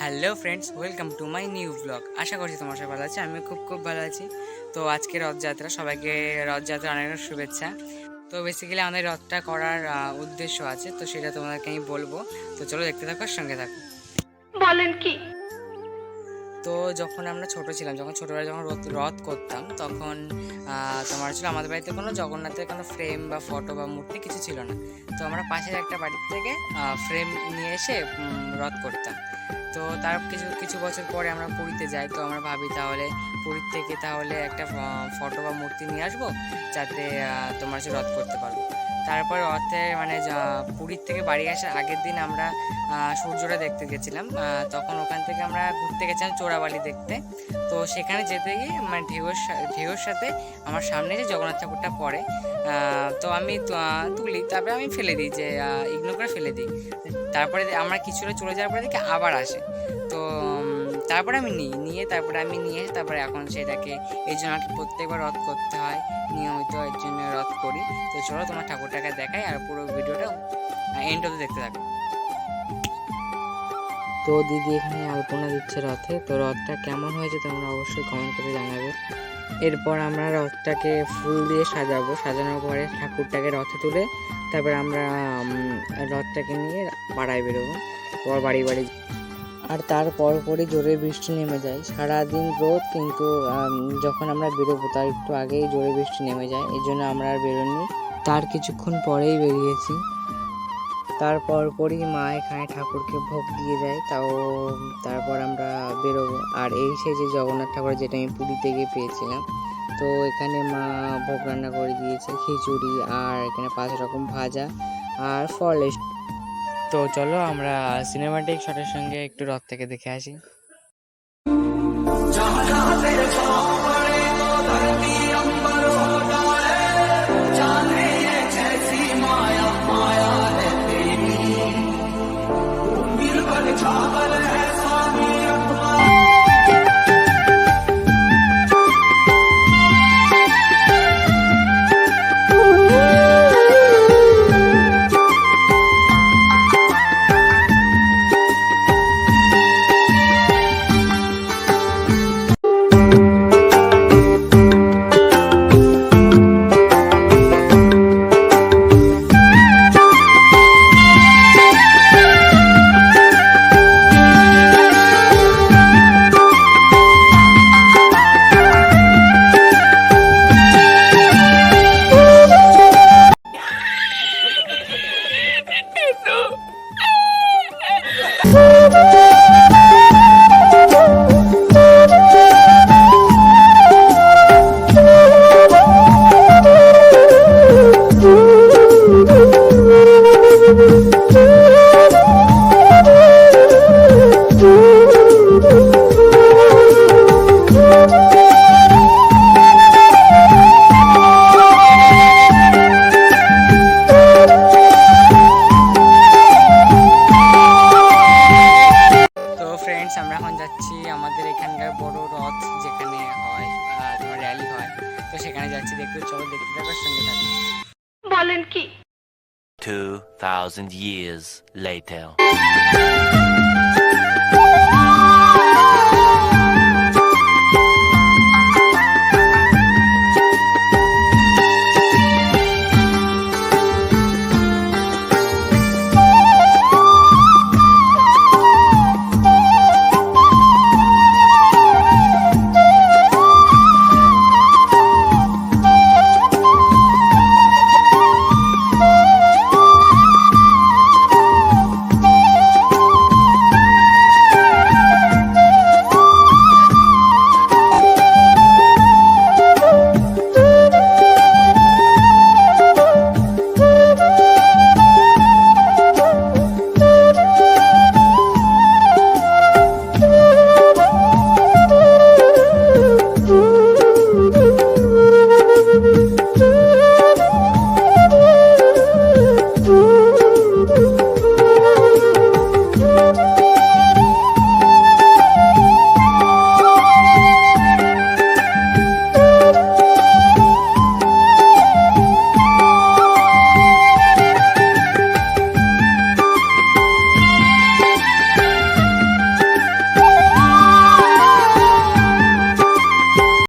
Hello friends welcome to my new blog আশা করছি তোমার সবাই ভালো আছে আমি খুব খুব ভালো আছি। তো আজকে রথযাত্রা, সবাইকে রথযাত্রা অনেক শুভেচ্ছা। তো বেসিক্যালি আমাদের রথটা করার উদ্দেশ্য আছে তো সেটা তোমাদেরকে আমি বলব। তো চলো দেখতে থাকো আর সঙ্গে থাকো। বলেন কি? তো যখন আমরা ছোট ছিলাম যখন ছোটবেলায় যখন রথ রথ করতাম তখন তোমার ছিল আমাদের বাড়িতে কোনো জগন্নাথের কোনো ফ্রেম বা ফটো বা মূর্তি কিছু ছিল না। তো আমরা পাশের একটা বাড়ির থেকে ফ্রেম নিয়ে এসে রথ করতাম। তো তার কিছু কিছু বছর পরে আমরা পুরীতে যাই। তো আমরা ভাবি তাহলে পুরীর থেকে তাহলে একটা ফটো বা মূর্তি নিয়ে আসব যাতে তোমার হচ্ছে রথ করতে পারব তারপর রথে মানে পুরীর থেকে বাড়ি আসার আগের দিন আমরা সূর্যটা দেখতে গেছিলাম। তখন ওখান থেকে আমরা ঘুরতে গেছিলাম চোরাবালি দেখতে। তো সেখানে যেতে গিয়ে মানে ঢেউয়ের সা- ঢেউয়ের সাথে আমার সামনে যে জগন্নাথ ঠাকুরটা পড়ে তো আমি তুলি, তারপরে আমি ফেলে দিই যে ইগনোর করে ফেলে দিই। তারপরে আমরা কিছুটা চলে যাওয়ার পরে দেখি আবার আসে। তো তারপরে আমি নিই নিয়ে তারপরে আমি নিয়ে তারপরে এখন সেটাকে এই জন্য আর প্রত্যেকবার রথ করতে হয়। নিয়মিত এর জন্য রথ করি। তো চলো তোমার ঠাকুরটাকে দেখাই আর পুরো ভিডিওটা এন্ড অব্দি দেখতে থাকো। তো দিদি এখানে আলপনা দিচ্ছে রথে। তো রথটা কেমন হয়েছে তোমরা অবশ্যই কমেন্ট করে জানাবে। এরপর আমরা রথটাকে ফুল দিয়ে সাজাবো। সাজানোর পরে ঠাকুরটাকে রথে তুলে তারপর আমরা রথটাকে নিয়ে পাড়ায় বেরোবো। পর বাড়ি বাড়ি আর তার পরপরই জোরে বৃষ্টি নেমে যায়। সারাদিন রোদ, কিন্তু যখন আমরা বেরোবো, তার একটু আগেই জোরে বৃষ্টি নেমে যায়। এই জন্য আমরা আর বেরোনি তার কিছুক্ষণ পরেই বেরিয়েছি। তারপর পরই মা এখানে ঠাকুরকে ভোগ দিয়ে দেয়, তাও তারপর আমরা বেরোবো। আর এই সেই যে জগন্নাথ ঠাকুর, যেটা আমি পুরীতে গিয়ে পেয়েছিলাম, তো এখানে মা ভোগ রান্না করে দিয়েছে, খিচুড়ি আর এখানে পাঁচ রকম ভাজা আর এস- তো চলো আমরা সিনেমাটিক শটের সঙ্গে একটু রথ থেকে দেখে আসি। তো সেখানে যাচ্ছি দেখতে চলো দেখতে থাকো সঙ্গে থাকো বলেন কি 2,000 years later.